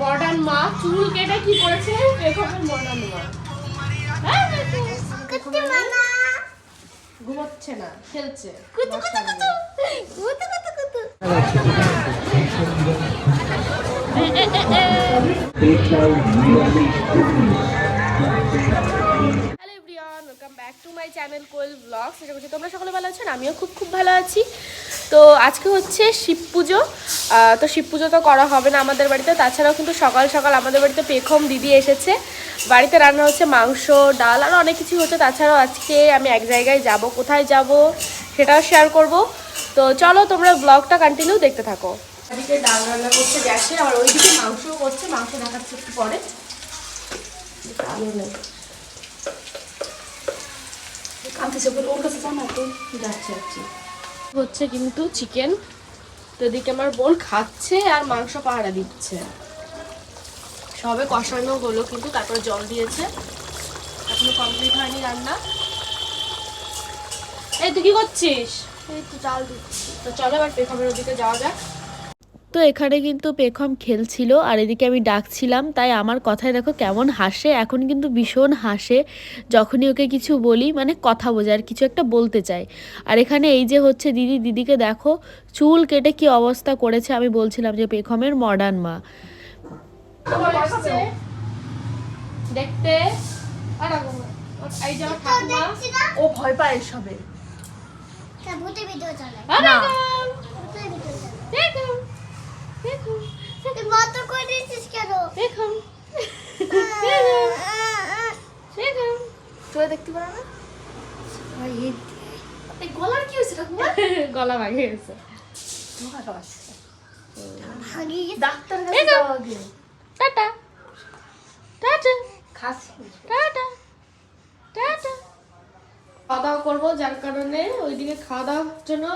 Modern মা চুল কেটে কি করেছে? মডার্ন মা। হ্যাঁ, ঘুমোচ্ছে না খেলছে। কুতু কুতু কুতু। কুতু কুতু কুতু। Hello everyone welcome back to my channel Koyel blog সেটা করছি তোমরা সকলে ভালো আছো আমিও খুব খুব ভালো আছি। তো আজকে হচ্ছে শিব পুজো। তো শিব পুজো তো করা হবে না আমাদের বাড়িতে। তাছাড়াও কিন্তু সকাল সকাল আমাদের বাড়িতে পেখম দিদি এসেছে। বাড়িতে রান্না হচ্ছে মাংস, ডাল, আর অনেক কিছু হচ্ছে। তাছাড়াও আজকে আমি এক জায়গায় যাব, কোথায় যাব সেটাও শেয়ার করব। তো চলো তোমরা ব্লগটা কন্টিনিউ দেখতে থাকো। এদিকে ডাল রান্না করছে গ্যাসে আর ওইদিকে মাংসও করছে। মাংস দেখাচ্ছে একটু পরে। আলু নেই হচ্ছে কিন্তু চিকেন তো এদিকে আমার বোন খাচ্ছে আর মাংস পাহাড়া দিচ্ছে। সবে কষানো হলো কিন্তু তারপরে জল দিয়েছে। এখনও কমপ্লিট হয়নি রান্না। এই তুই কি করছিস? এই তো চাল দিচ্ছি। তো চলো এবার পেখামের ওদিকে যাওয়া যাক। তো এখানে কিন্তু পেখম খেলছিল আর এদিকে আমি ডাকছিলাম তাই আমার কথায় দেখো কেমন হাসে এখন কিন্তু ভীষণ হাসে যখনই ওকে কিছু বলি মানে কথা বোঝায় আর কিছু একটা বলতে চাই আর এখানে এই যে হচ্ছে দিদি দিদিকে দেখো চুল কেটে কি অবস্থা করেছে আমি বলছিলাম যে পেখমের মডার্ন মা। দেখতে ও ভয় পায় এসবে। তা ভিডিও চালাই না ভূতে ভিডিও চালাই দেখো দেখো তুই মত করে দিচ্ছিস কেন? দেখো দেখো তুই দেখতে পারো না? এই গলার কি হয়েছে ঠাকুমা? গলা ভাঙে গেছে। Doctor tata. টাটা। খাসি টাটা। টাটা। খাওয়া দাওয়া করব যার কারণে ওইদিকে খাওয়া দাওয়ার জন্য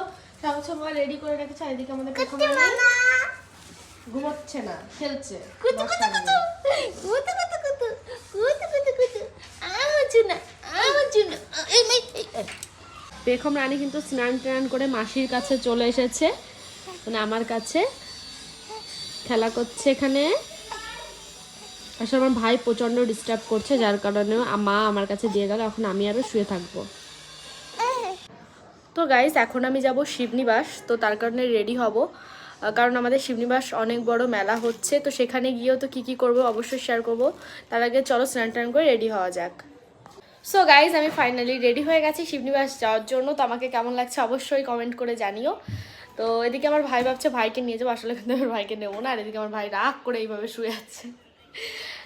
সব সময় রেডি করে রেখেছে আর এদিকে আমাদের ঘুমোচ্ছে না খেলছে। কুতু কুতু বসার কুতু। নেই। কুতু কুতু। কুতু কুতু কুতু। কুতু আমার জন্য আমার জন্য এই এই এই, এই। রানী কিন্তু স্নান টান করে মাসির কাছে চলে এসেছে। মানে আমার কাছে। খেলা করছে এখানে। আসলে আমার ভাই প্রচণ্ড ডিস্টার্ব করছে যার কারণে মা আমার কাছে দিয়ে গেল এখন আমি আরও শুয়ে থাকব। তো গাইস এখন আমি যাব শিবনিবাস তো তার কারণে রেডি হব। কারণ আমাদের শিবনিবাস অনেক বড় মেলা হচ্ছে তো সেখানে গিয়েও তো কী কী করব অবশ্যই শেয়ার করব। তার আগে চলো স্নান টান করে রেডি হওয়া যাক। সো গাইজ আমি ফাইনালি রেডি হয়ে গেছি শিবনিবাস যাওয়ার জন্য তো আমাকে কেমন লাগছে অবশ্যই কমেন্ট করে জানিও। তো এদিকে আমার ভাই ভাবছে ভাইকে নিয়ে যাব। আসলে কিন্তু আমার ভাইকে নেব না আর এদিকে আমার ভাই রাগ করে এইভাবে শুয়ে আছে।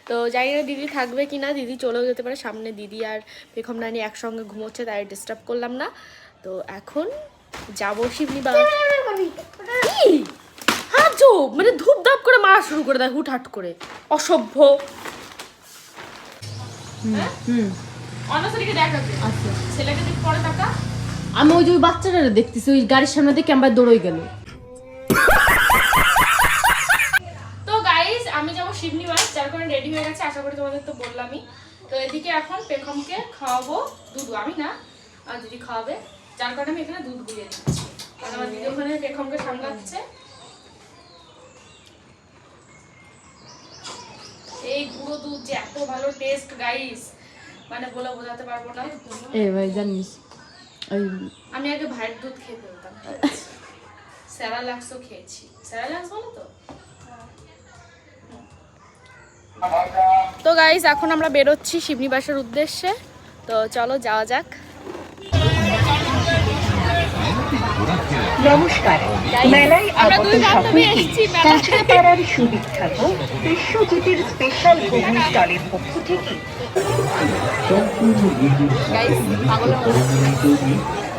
তো জানি না দিদি থাকবে কি না দিদি চলেও যেতে পারে সামনে দিদি আর পেখম রানী একসঙ্গে ঘুমোচ্ছে তাই ডিস্টার্ব করলাম না। তো এখন যাব শিবনিবাস। মানে ধূপ ধাপ করে মারা শুরু করে দেয় হুটহাট করে। অসভ্য। অনাসারিকে আচ্ছা। আমি ওই যে ওই বাচ্চাটা দেখতেছি ওই গাড়ির সামনে দেখে আমার দৌড়ই গেল। তো গাইস আমি যাব শিবনিবাস যার কারণে রেডি হয়ে গেছে আশা করি তোমাদের তো বললামই। তো এদিকে এখন পেখমকে খাওয়াবো দুধ। আমি না আর দিদি খাওয়াবে যার কারণে আমি এখানে দুধ গুলিয়ে দিচ্ছি। আমার দিদি ওখানে পেখমকে সামলাচ্ছে এই গুঁড়ো দুধ যে এত ভালো টেস্ট গাইস মানে বলে বোঝাতে পারব না এ ভাই জানিস আমি আগে ভাইয়ের দুধ খেয়ে ফেলতাম। স্যারালাক্সও খেয়েছি। স্যারালাক্স বলো তো? তো গাইজ এখন আমরা বেরোচ্ছি শিবনিবাসের উদ্দেশ্যে। তো চলো যাওয়া যাক। নমস্কার। মেলায় আগত সকলকে। কাঁচরাপাড়ার সুবিখ্যাত বিশ্বজিতের স্পেশাল ভ্রমণ স্টলের পক্ষ থেকে।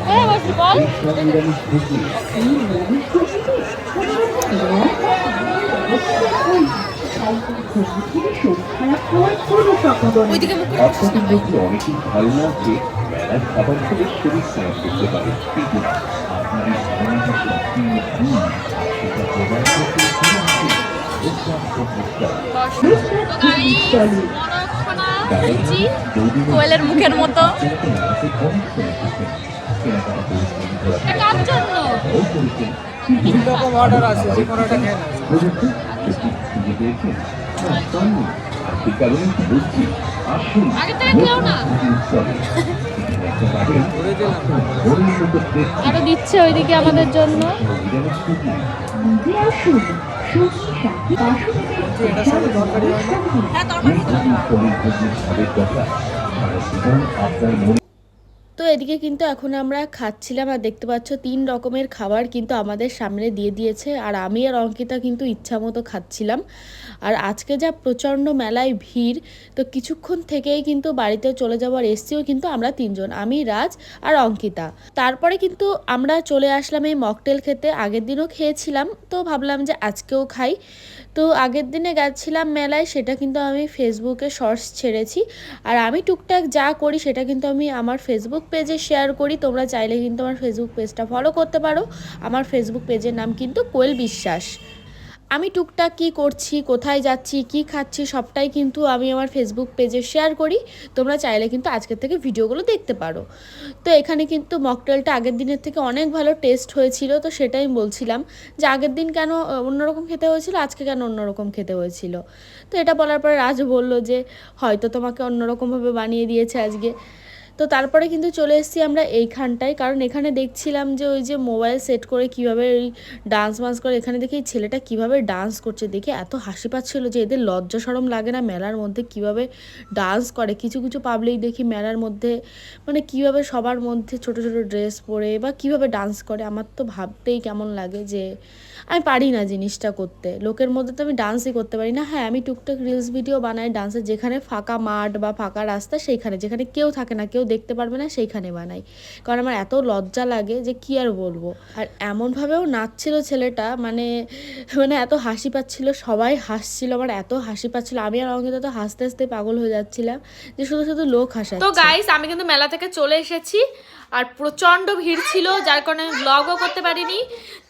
হ্যাঁ আপনাদের অনেকেই ধারণা যে মেলার খাবার খেলে শরীর খারাপ করতে পারে। আপনার কোয়েলের মুখের মতো তিন আছে যে কোনোটা পাননি আর সে কারণে আরও দিচ্ছে ওইদিকে আমাদের জন্য। নিরামিষ তো এদিকে কিন্তু এখন আমরা খাচ্ছিলাম আর দেখতে পাচ্ছ তিন রকমের খাবার কিন্তু আমাদের সামনে দিয়ে দিয়েছে। আর আমি আর অঙ্কিতা কিন্তু ইচ্ছা মতো খাচ্ছিলাম। আর আজকে যা প্রচণ্ড মেলায় ভিড়, তো কিছুক্ষণ থেকেই কিন্তু বাড়িতে চলে যাওয়ার এসছিও কিন্তু আমরা তিনজন, আমি, রাজ আর অঙ্কিতা। তারপরে কিন্তু আমরা চলে আসলাম এই মকটেল খেতে। আগের দিনও খেয়েছিলাম, তো ভাবলাম যে আজকেও খাই। তো আগের দিনে গেছিলাম মেলায়, সেটা কিন্তু আমি ফেসবুকে শর্টস ছেড়েছি। আর আমি টুকটাক যা করি, সেটা কিন্তু আমি আমার ফেসবুক পেজে শেয়ার করি। তোমরা চাইলে কিন্তু আমার ফেসবুক পেজটা ফলো করতে পারো। আমার ফেসবুক পেজের নাম কিন্তু কোয়েল বিশ্বাস। আমি টুকটাক কি করছি, কোথায় যাচ্ছি, কি খাচ্ছি, সবটাই কিন্তু আমি আমার ফেসবুক পেজে শেয়ার করি। তোমরা চাইলে কিন্তু আজকের থেকে ভিডিওগুলো দেখতে পারো। তো এখানে কিন্তু মকটেলটা আগের দিনের থেকে অনেক ভালো টেস্ট হয়েছিল, তো সেটাই বলছিলাম যে আগের দিন কেন অন্যরকম খেতে হয়েছিল, আজকে কেন অন্যরকম খেতে হয়েছিল। তো এটা বলার পরে রাজ বলল যে, হয়তো তোমাকে অন্যরকমভাবে বানিয়ে দিয়েছে আজকে। তো তারপরে কিন্তু চলে এসেছি আমরা এইখানটায়। কারণ এখানে দেখছিলাম যে ওই যে মোবাইল সেট করে কীভাবে ওই ডান্স মান্স করে, এখানে দেখি ছেলেটা কীভাবে ডান্স করছে দেখে এত হাসি পাচ্ছিল যে এদের লজ্জা সরম লাগে না মেলার মধ্যে কীভাবে ডান্স করে। কিছু কিছু পাবলিক দেখি মেলার মধ্যে মানে কীভাবে সবার মধ্যে ছোট ছোট ড্রেস পরে বা কীভাবে ডান্স করে। আমার তো ভাবতেই কেমন লাগে যে আমি পারি না জিনিসটা করতে। লোকের মধ্যে তো আমি ডান্সই করতে পারি না। হ্যাঁ আমি টুকটাক রিলস ভিডিও বানাই। ডান্সের যেখানে ফাঁকা মাঠ বা ফাঁকা রাস্তা, সেইখানে, যেখানে কেউ থাকে না, কেউ দেখতে পারবে না, সেইখানে বানাই। কারণ আমার এত লজ্জা লাগে যে কি আর বলব। আর এমনভাবেও নাচছিল ছেলেটা মানে মানে এত হাসি পাচ্ছিল, সবাই হাসছিল, আমার এত হাসি পাচ্ছিল। আমি আর অঙ্কিতা তো হাসতে হাসতে পাগল হয়ে যাচ্ছিলাম যে শুধু শুধু লোক হাসা তো গাইস আমি কিন্তু মেলা থেকে চলে এসেছি, আর প্রচণ্ড ভিড় ছিল, যার কারণে আমি ব্লগও করতে পারিনি।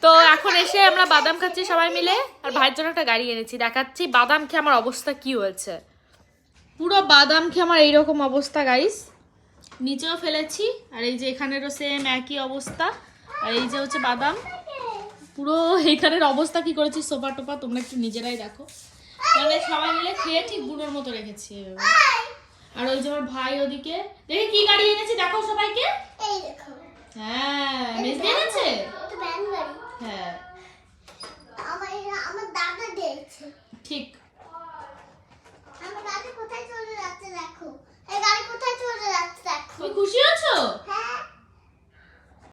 তো এখন এসে আমরা বাদাম খাচ্ছি সবাই মিলে, আর ভাইয়ের জন্য একটা গাড়ি এনেছি, দেখাচ্ছি বাদাম খেয়ে আমার অবস্থা কি হয়েছে। পুরো বাদাম খেয়ে আমার এইরকম অবস্থা গাইস নিচেও ফেলেছি। আর এই যে এখানেরও সেম একই অবস্থা। আর এই যে হচ্ছে বাদাম। পুরো এখানের অবস্থা কি করেছি সোফা টোপা তোমরা একটু নিজেরাই দেখো। তাহলে সবাই মিলে খেয়ে ঠিক বুড়োর মতো রেখেছি। আর ওই যে আমার ভাই ওদিকে দেখে কি গাড়ি এনেছি দেখো সবাইকে। হ্যাঁ বেশ এনেছে?